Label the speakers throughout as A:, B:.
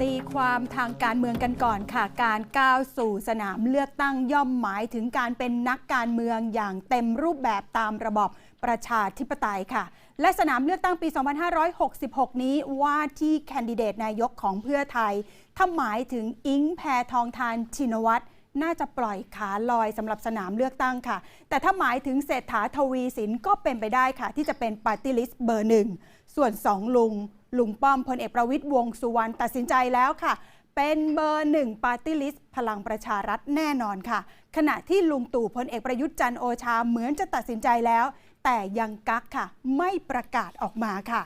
A: ตีความทางการเมืองกันก่อนค่ะ การก้าวสู่สนามเลือกตั้งย่อมหมายถึงการเป็นนักการเมืองอย่างเต็มรูปแบบตามระบอบประชาธิปไตยค่ะ และสนามเลือกตั้งปี 2566 นี้ว่าที่แคนดิเดตนายกของเพื่อไทยถ้าหมายถึงอิงแพทองทานชินวัตรน่าจะปล่อยขาลอยสำหรับสนามเลือกตั้งค่ะ แต่ถ้าหมายถึงเศรษฐาทวีสินก็เป็นไปได้ค่ะ ที่จะเป็นปาร์ตี้ลิสต์เบอร์หนึ่งส่วนสองลุง ลุงป้อมพลเอกประวิตยวงสุวรรณตัดสินใจแล้วค่ะ เป็นเบอร์หนึ่งปาร์ตี้ลิสต์พลังประชารัฐแน่นอนค่ะ ขณะที่ลุงตู่พลเอกประยุทธ์จันโอชาเหมือนจะตัดสินใจแล้ว แต่ยังกักค่ะ ไม่ประกาศออกมาค่ะ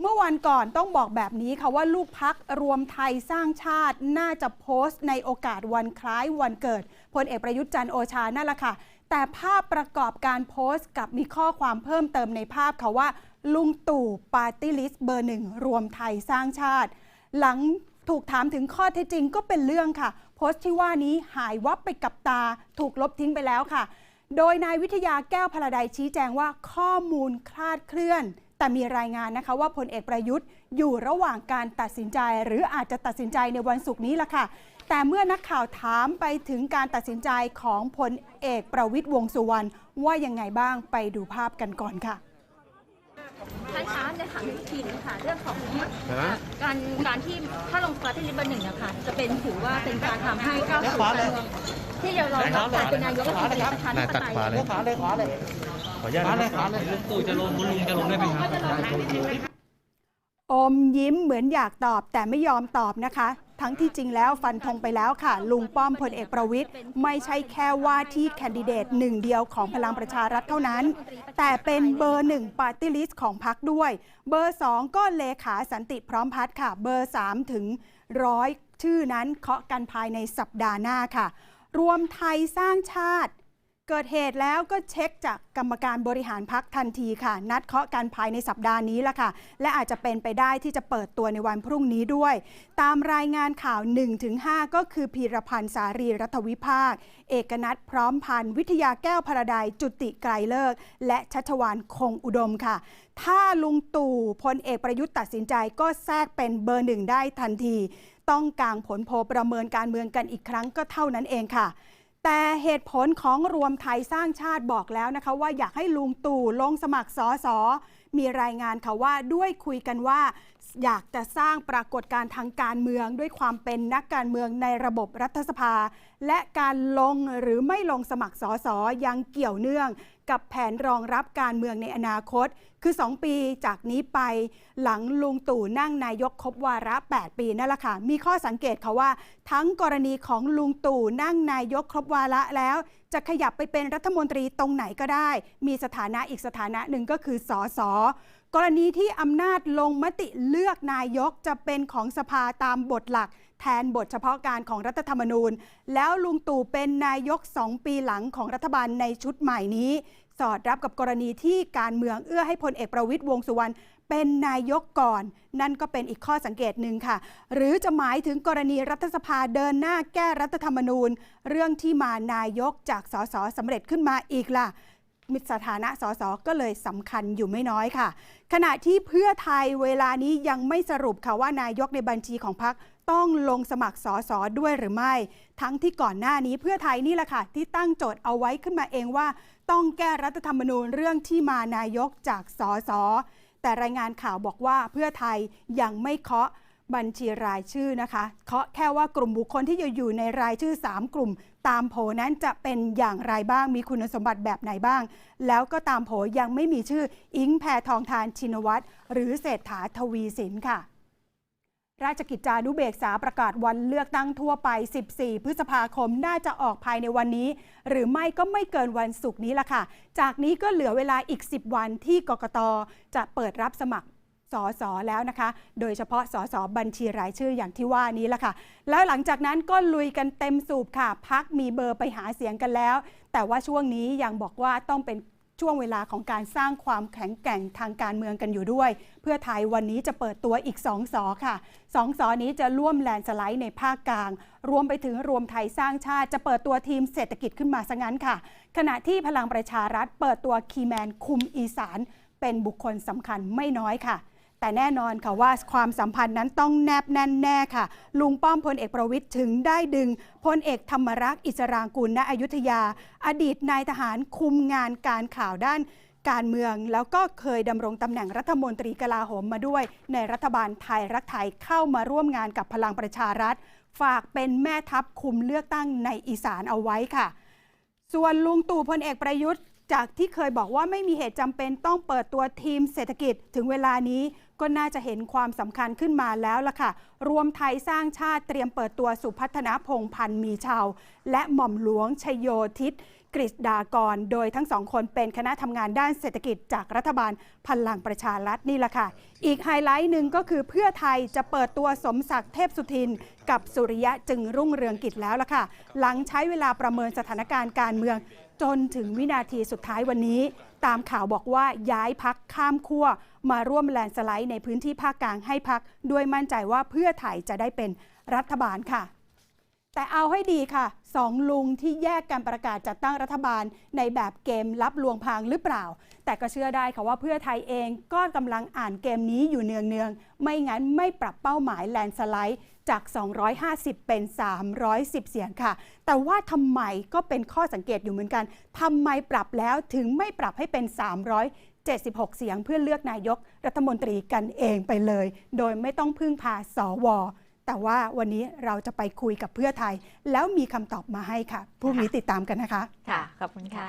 A: เมื่อวันก่อนต้องบอกแบบนี้ค่ะว่าลูกพักรวมไทยสร้างชาติน่าจะโพสต์ในโอกาสวันคล้ายวันเกิดพลเอกประยุทธ์จันโอชานั่นแหละค่ะแต่ภาพประกอบการโพสต์กับมีข้อความเพิ่มเติมในภาพค่ะว่า ลุงตู่ปาร์ตี้ลิสต์เบอร์หนึ่งรวมไทยสร้างชาติ หลังถูกถามถึงข้อเท็จจริงก็เป็นเรื่องค่ะ โพสต์ที่ว่านี้หายวับไปกับตา ถูกลบทิ้งไปแล้วค่ะ โดยนายวิทยาแก้วพลาไดชี้แจงว่าข้อมูลคลาดเคลื่อน แต่มีรายงานนะคะว่าพลเอกประยุทธ์อยู่ระหว่างการตัดสินใจ หรืออาจจะตัดสินใจในวันศุกร์นี้ละค่ะ แต่เมื่อนักข่าวถามไปถึงการตัดสินใจของพลเอกประวิตยวงสุวรรณว่ายังไงบ้างไปดูภาพกันก่อนค่ะ
B: ท่านคะในถามอีกทีนึงค่ะ เรื่องของ
C: ฮะ
B: การการที่ถ้าลงปาร์ตี้ลิสต์เบอร์หนึ่งนะคะจะเป็นถือว่าเป็นการทำให้ก้าวสู่การเมืองที่จะรองรับการเป็นนายกรัฐมนตรีประธานาธิป
C: ตัด
B: ไตย
C: ขวาเลย
D: ขวาเลยขวาเลย
C: ขออนุญาตนะครับ
D: ลุงตู่จะลงคุณลุงจะลงได้ไหมครับ
A: อมยิ้มเหมือนอยากตอบแต่ไม่ยอมตอบนะคะ ทั้งที่จริงแล้วฟันธงไปแล้วค่ะ ลุงป้อมพลเอกประวิทย์ไม่ใช่แค่ว่าที่แคนดิเดตหนึ่งเดียวของพลังประชารัฐเท่านั้น แต่เป็นเบอร์หนึ่งปาร์ตี้ลิสต์ของพรรคด้วย เบอร์สองก็เลขาสันติพร้อมพัฒน์ค่ะ เบอร์สามถึงร้อยชื่อนั้นเคาะกันภายในสัปดาห์หน้าค่ะ รวมไทยสร้างชาติ เกิดเหตุแล้วก็เช็คจากกรรมการบริหารพักทันทีค่ะ นัดเคาะกันภายในสัปดาห์นี้ละค่ะ และอาจจะเป็นไปได้ที่จะเปิดตัวในวันพรุ่งนี้ด้วย ตามรายงานข่าว 1-5 ก็คือพีรพันธ์สารีรัฐวิภาค เอกนัทพร้อมพันธ์วิทยาแก้วพระใดจุติไกรเลิก และชัชวานคงอุดมค่ะ ถ้าลุงตู่พลเอกประยุทธ์ตัดสินใจก็แทรกเป็นเบอร์หนึ่งได้ทันที ต้องกางผลโพลประเมินการเมืองกันอีกครั้งก็เท่านั้นเองค่ะ แต่เหตุผลของรวมไทยสร้างชาติบอกแล้วนะคะ ว่าอยากให้ลุงตู่ลงสมัครสอสอ มีรายงานค่ะว่าด้วยคุยกันว่า อยากจะสร้างปรากฏการณ์ทางการเมือง ด้วยความเป็นนักการเมืองในระบบรัฐสภา และการลงหรือไม่ลงสมัครสอสอยังเกี่ยวเนื่องกับแผนรองรับการเมืองในอนาคต คือ 2 ปีจากนี้ไปหลังลุงตู่นั่งนายกครบวาระ 8 ปีนั่นแหละค่ะ มีข้อสังเกตค่ะว่า ทั้งกรณีของลุงตู่นั่งนายกครบวาระแล้วจะขยับไปเป็นรัฐมนตรีตรงไหนก็ได้ มีสถานะอีกสถานะหนึ่งก็คือสอสอกรณีที่อำนาจลงมติเลือกนายกจะเป็นของสภาตามบทหลัก แทนบทเฉพาะการของรัฐธรรมนูญ แล้วลุงตู่เป็นนายก 2 ปีหลังของรัฐบาลในชุดใหม่นี้ สอดรับกับกรณีที่การเมืองเอื้อให้พลเอกประวิตยวงสุวรรณ เป็นนายกก่อน นั่นก็เป็นอีกข้อสังเกตหนึ่งค่ะ หรือจะหมายถึงกรณีรัฐสภาเดินหน้าแก้รัฐธรรมนูญ เรื่องที่มานายกจากสสสำเร็จขึ้นมาอีกล่ะมิตรสถานะสสก็เลยสำคัญอยู่ไม่น้อยค่ะ ขณะที่เพื่อไทยเวลานี้ยังไม่สรุปค่ะว่านายกในบัญชีของพรรคต้องลงสมัครสสด้วยหรือไม่ ทั้งที่ก่อนหน้านี้เพื่อไทยนี่แหละค่ะ ที่ตั้งโจทย์เอาไว้ขึ้นมาเองว่า ต้องแก้รัฐธรรมนูญเรื่องที่มานายกจากสส แต่รายงานข่าวบอกว่าเพื่อไทยยังไม่เคาะบัญชีรายชื่อนะคะ เคาะแค่ว่ากลุ่มบุคคลที่จะอยู่ในรายชื่อ 3 กลุ่ม ตามโผนั้นจะเป็นอย่างไรบ้าง มีคุณสมบัติแบบไหนบ้าง แล้วก็ตามโผยังไม่มีชื่ออิงแพทองทานชินวัตรหรือเศรษฐาทวีสินค่ะ ราชกิจจานุเบกษาประกาศวันเลือกตั้งทั่วไป 14 พฤษภาคม น่าจะออกภายในวันนี้ หรือไม่ก็ไม่เกินวันศุกร์นี้ละค่ะ จากนี้ก็เหลือเวลาอีก 10 วันที่กกต จะเปิดรับสมัครสอสอแล้วนะคะ โดยเฉพาะสอสอบัญชีรายชื่ออย่างที่ว่านี้ละค่ะ แล้วหลังจากนั้นก็ลุยกันเต็มสูบค่ะ พักมีเบอร์ไปหาเสียงกันแล้ว แต่ว่าช่วงนี้ยังบอกว่าต้องเป็น ช่วงเวลาของการสร้างความแข็งแกร่งทางการเมืองกันอยู่ด้วย เพื่อไทยวันนี้จะเปิดตัวอีกสองสอค่ะสองสอนี้จะร่วมแลนด์สไลด์ในภาคกลาง รวมไปถึงรวมไทยสร้างชาติจะเปิดตัวทีมเศรษฐกิจขึ้นมาซะงั้นค่ะ ขณะที่พลังประชารัฐเปิดตัวคีแมนคุมอีสาน เป็นบุคคลสำคัญไม่น้อยค่ะ แต่แน่นอนค่ะว่าความสัมพันธ์นั้นต้องแนบแน่นแน่ค่ะ ลุงป้อมพลเอกประวิทย์ถึงได้ดึงพลเอกธรรมรักษ์อิสรางกุลณอยุธยา อดีตนายทหารคุมงานการข่าวด้านการเมืองแล้วก็เคยดำรงตำแหน่งรัฐมนตรีกลาโหมมาด้วย ในรัฐบาลไทยรักไทยเข้ามาร่วมงานกับพลังประชารัฐ ฝากเป็นแม่ทัพคุมเลือกตั้งในอีสานเอาไว้ค่ะ ส่วนลุงตู่พลเอกประยุทธ์ จากที่เคยบอกว่าไม่มีเหตุจำเป็นต้องเปิดตัวทีมเศรษฐกิจถึงเวลานี้ ก็น่าจะเห็นความสำคัญขึ้นมาแล้วล่ะค่ะ รวมไทยสร้างชาติเตรียมเปิดตัวสุพัฒนพงษ์พันธ์มีชาว และหม่อมหลวงชโยธิตกฤษดากร โดยทั้งสองคนเป็นคณะทำงานด้านเศรษฐกิจจากรัฐบาลพลังประชารัฐนี่แหละค่ะ อีกไฮไลท์หนึ่งก็คือเพื่อไทยจะเปิดตัวสมศักดิ์เทพสุทิน กับสุริยะจึงรุ่งเรืองกิจแล้วล่ะค่ะ หลังใช้เวลาประเมินสถานการณ์การเมือง จนถึงวินาทีสุดท้ายวันนี้ ตามข่าวบอกว่าย้ายพักข้ามขั้วมาร่วมแลนด์สไลด์ในพื้นที่ภาคกลางให้พักด้วยมั่นใจว่าเพื่อไทยจะได้เป็นรัฐบาลค่ะ แต่เอาให้ดีค่ะสองลุงที่แยกกันประกาศจัดตั้งรัฐบาลในแบบเกมรับลวงพรางหรือเปล่า แต่ก็เชื่อได้ค่ะว่าเพื่อไทยเองก็กำลังอ่านเกมนี้อยู่เนืองๆ ไม่งั้นไม่ปรับเป้าหมายแลนสไลด์จาก 250 เป็น 310 เสียงค่ะ แต่ว่าทำไมก็เป็นข้อสังเกตอยู่เหมือนกันทำไมปรับแล้วถึงไม่ปรับให้เป็น376 เสียงเพื่อเลือกนายกรัฐมนตรีกันเองไปเลย โดยไม่ต้องพึ่งพาสว แต่ว่าวันนี้เราจะไปคุยกับเพื่อไทย แล้วมีคำตอบมาให้ค่ะพรุ่งนี้ติดตามกันนะคะ
E: ค่ะ ขอบคุณค่ะ